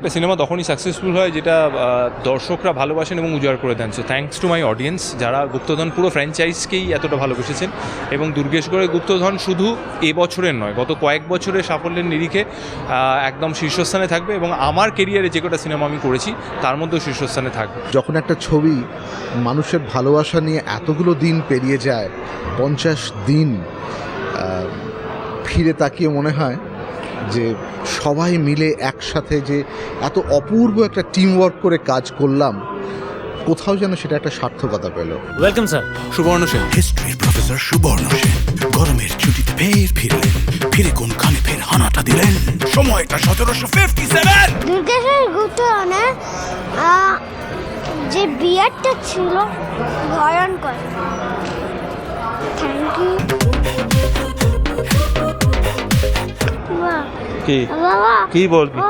একটা সিনেমা তখনই সাকসেসফুল হয় যেটা দর্শকরা ভালোবাসেন এবং উজাড় করে দেন। So thanks to my audience যারা গুপ্তধন পুরো ফ্র্যাঞ্চাইজকেই এতটা ভালোবেসেছেন এবং দুর্গেশগড়ের গুপ্তধন শুধু এবছরের নয়, গত কয়েক বছরের সাফল্যের নিরিখে একদম শীর্ষস্থানে থাকবে এবং আমার কেরিয়ারে যে কটা সিনেমা আমি করেছি, তার মধ্যেও শীর্ষস্থানে থাকবে। যখন একটা ছবি মানুষের ভালোবাসা নিয়ে এতগুলো দিন পেরিয়ে যায়, পঞ্চাশ দিন ফিরে তাকিয়ে মনে হয় যে সবাই মিলে একসাথে যে এত অপূর্ব একটা টিম ওয়ার্ক করে কাজ করলাম কোথাও যেন সেটা একটা সার্থকতা পেল। ওয়েলকাম স্যার সুবর্ণ সেন। হিস্ট্রির প্রফেসর সুবর্ণ সেন। গরমের ছুটিতে ফের ফিরলেন। ফিরে কোনখানে ফের হানাটা দিলেন? সময়টা সতেরোশো ফিফটি সেভেন গুপ্তধনে যে বিয়ারটা ছিল ভয়ঙ্কর। থ্যাংক ইউ কি? কি বলবি?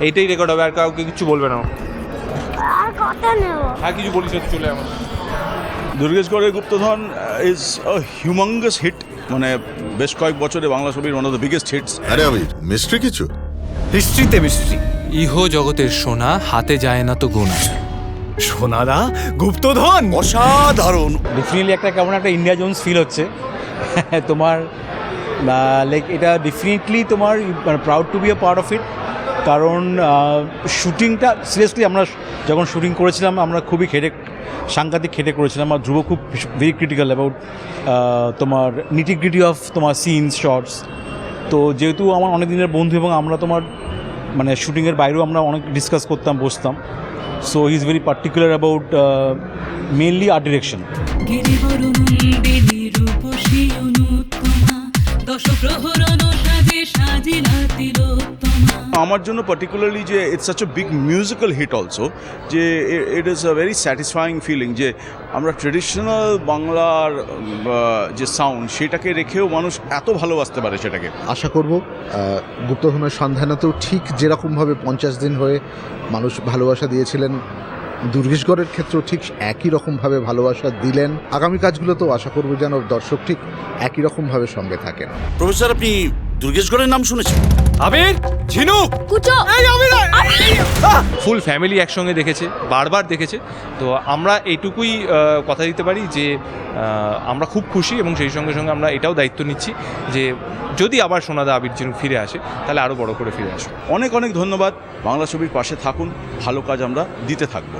এইটাই রেকর্ড হবে আর কাউকে কিছু বলবে না আর কথা নেব হ্যাঁ কিছু বলিস চলে আমার দুর্গেশগড়ের গুপ্তধন ইজ আ হিউমাঙ্গাস হিট মানে বেশ কয়েক বছরে বাংলা ছবির one of the biggest hits আরে আবির মিস্ট্রি কিছু? হিস্ট্রিতে মিস্ট্রি ইহ জগতের সোনা হাতে যায় না তো গোনা সোনাদা গুপ্তধন। অসাধারণ। ডেফিনেটলি একটা কেমন একটা ইন্ডিয়া জোনস ফিল হচ্ছে। তোমার লাইক এটা ডেফিনেটলি তোমার proud to be a part of it কারণ শুটিংটা সিরিয়াসলি আমরা যখন শুটিং করেছিলাম, আমরা খুবই খেটে, সাংঘাতিক খেটে করেছিলাম আর ধ্রুব খুব ভেরি ক্রিটিক্যাল অ্যাবাউট তোমার নিটিগ্রিটি অফ তোমার সিনস শর্টস তো যেহেতু আমার অনেক দিনের বন্ধু এবং আমরা তোমার মানে শুটিংয়ের বাইরেও আমরা অনেক ডিসকাস করতাম, বসতাম। So is very particular about mainly art direction আমার জন্য পার্টিকুলারলি যে it's such a big musical hit also যে it is a very satisfying feeling যে আমরা ট্রেডিশনাল বাংলার যে সাউন্ড সেটাকে রেখেও মানুষ এত ভালোবাসতে পারে সেটাকে। আশা করব গুপ্তধনের সন্ধানেতেও ঠিক যেরকমভাবে পঞ্চাশ দিন হয়ে মানুষ ভালোবাসা দিয়েছিলেন দুর্গেশগড়ের ক্ষেত্রেও ঠিক একই রকমভাবে ভালোবাসা দিলেন। আগামী কাজগুলোতেও আশা করব যেন দর্শক ঠিক একই রকমভাবে সঙ্গে থাকেন। প্রফেসর আপনি দুর্গেশগড়ের নাম শুনেছেন? আবির ঝিনুক কুচো! ফুল ফ্যামিলি একসঙ্গে দেখেছে, বারবার দেখেছে। তো আমরা এইটুকুই কথা দিতে পারি যে আমরা খুব খুশি এবং সেই সঙ্গে সঙ্গে আমরা এটাও দায়িত্ব নিচ্ছি যে, যদি আবার সোনাদা আবির যেন ফিরে আসে, তাহলে আরও বড় করে ফিরে আসো অনেক অনেক ধন্যবাদ। বাংলা ছবির পাশে থাকুন। ভালো কাজ আমরা দিতে থাকব।